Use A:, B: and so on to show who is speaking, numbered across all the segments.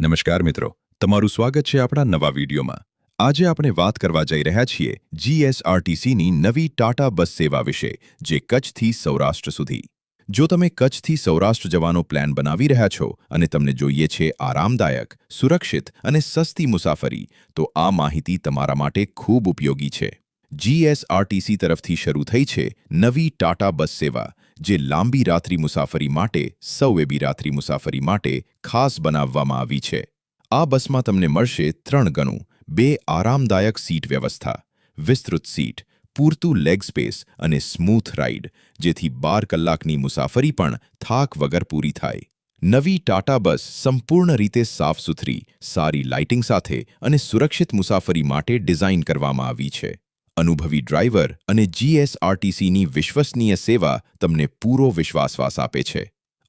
A: નમસ્કાર મિત્રો, તમારું સ્વાગત છે આપણા નવા વિડીયોમાં. આજે આપણે વાત કરવા જઈ રહ્યા છીએ જીએસઆરટીસીની નવી ટાટા બસ સેવા વિશે, જે કચ્છથી સૌરાષ્ટ્ર સુધી. જો તમે કચ્છથી સૌરાષ્ટ્ર જવાનો પ્લાન બનાવી રહ્યા છો અને તમને જોઈએ છે આરામદાયક, સુરક્ષિત અને સસ્તી મુસાફરી, તો આ માહિતી તમારા માટે ખૂબ ઉપયોગી છે. જીએસઆરટીસી તરફથી શરૂ થઈ છે નવી ટાટા બસ સેવા જે લાંબી રાત્રિ મુસાફરી માટે સૌએબી રાત્રિ મુસાફરી માટે ખાસ બનાવવામાં આવી છે. આ બસમાં તમને મળશે ત્રણ ગણું, બે આરામદાયક સીટ વ્યવસ્થા, વિસ્તૃત સીટ, પૂરતું લેગ સ્પેસ અને સ્મૂથ રાઇડ જેથી બાર કલાકની મુસાફરી પણ થાક વગર પૂરી થાય. નવી ટાટા બસ સંપૂર્ણ રીતે સાફ સુથરી, સારી લાઇટિંગ સાથે અને સુરક્ષિત મુસાફરી માટે ડિઝાઇન કરવામાં આવી છે. અનુભવી ડ્રાઈવર અને જીએસઆરટીસીની વિશ્વસનીય સેવા તમને પૂરો વિશ્વાસવાસ આપે છે.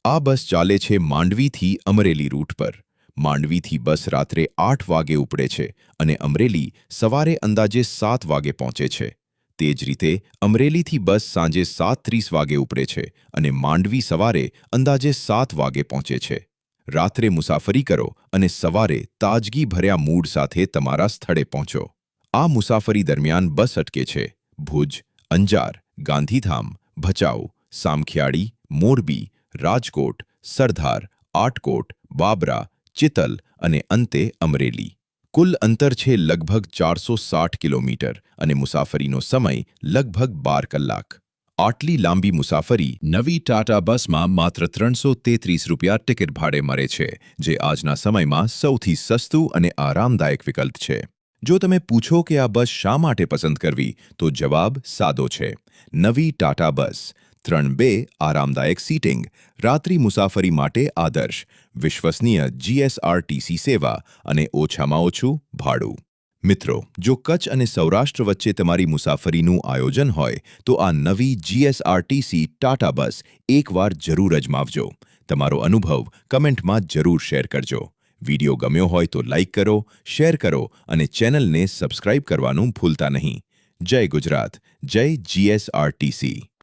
A: આ બસ ચાલે છે માંડવીથી અમરેલી રૂટ પર. માંડવીથી બસ રાત્રે આઠ વાગે ઉપડે છે અને અમરેલી સવારે અંદાજે સાત વાગે પહોંચે છે. તે જ રીતે અમરેલીથી બસ સાંજે સાત ત્રીસ વાગે ઉપડે છે અને માંડવી સવારે અંદાજે સાત વાગે પહોંચે છે. રાત્રે મુસાફરી કરો અને સવારે તાજગી ભર્યા મૂડ સાથે તમારા સ્થળે પહોંચો. આ મુસાફરી દરમિયાન બસ અટકે છે. ભુજ, અંજાર, ગાંધીધામ, ભચાઉ, સામખિયાળી, મોરબી, રાજકોટ સરદાર આટકોટ, બાબરા, ચિતલ અને અંતે અમરેલી. કુલ અંતર છે લગભગ ચારસો સાઠ કિલોમીટર અને મુસાફરીનો સમય લગભગ બાર કલાક. આટલી લાંબી મુસાફરી નવી ટાટા બસમાં માત્ર ત્રણસો તેત્રીસ રૂપિયા ટિકિટ ભાડે મળે છે, જે આજના સમયમાં સૌથી સસ્તું અને આરામદાયક વિકલ્પ છે. જો તમે પૂછો કે આ બસ શા માટે પસંદ કરવી, તો જવાબ સાદો છે. નવી ટાટા બસ. ત્રણ બે આરામદાયક સીટિંગ. રાત્રિ મુસાફરી માટે આદર્શ. વિશ્વસનીય જીએસઆરટીસી સેવા અને ઓછામાં ઓછું ભાડું. મિત્રો, જો કચ્છ અને સૌરાષ્ટ્ર વચ્ચે તમારી મુસાફરીનું આયોજન હોય, તો આ નવી જીએસઆરટીસી ટાટા બસ એકવાર જરૂર અજમાવજો. તમારો અનુભવ કમેન્ટમાં જરૂર શેર કરજો. વિડિયો ગમ્યો હોય તો લાઇક કરો, શેર કરો અને ચેનલને સબસ્ક્રાઇબ કરવાનું ભૂલતા નહીં. જય ગુજરાત, જય જીએસઆરટીસી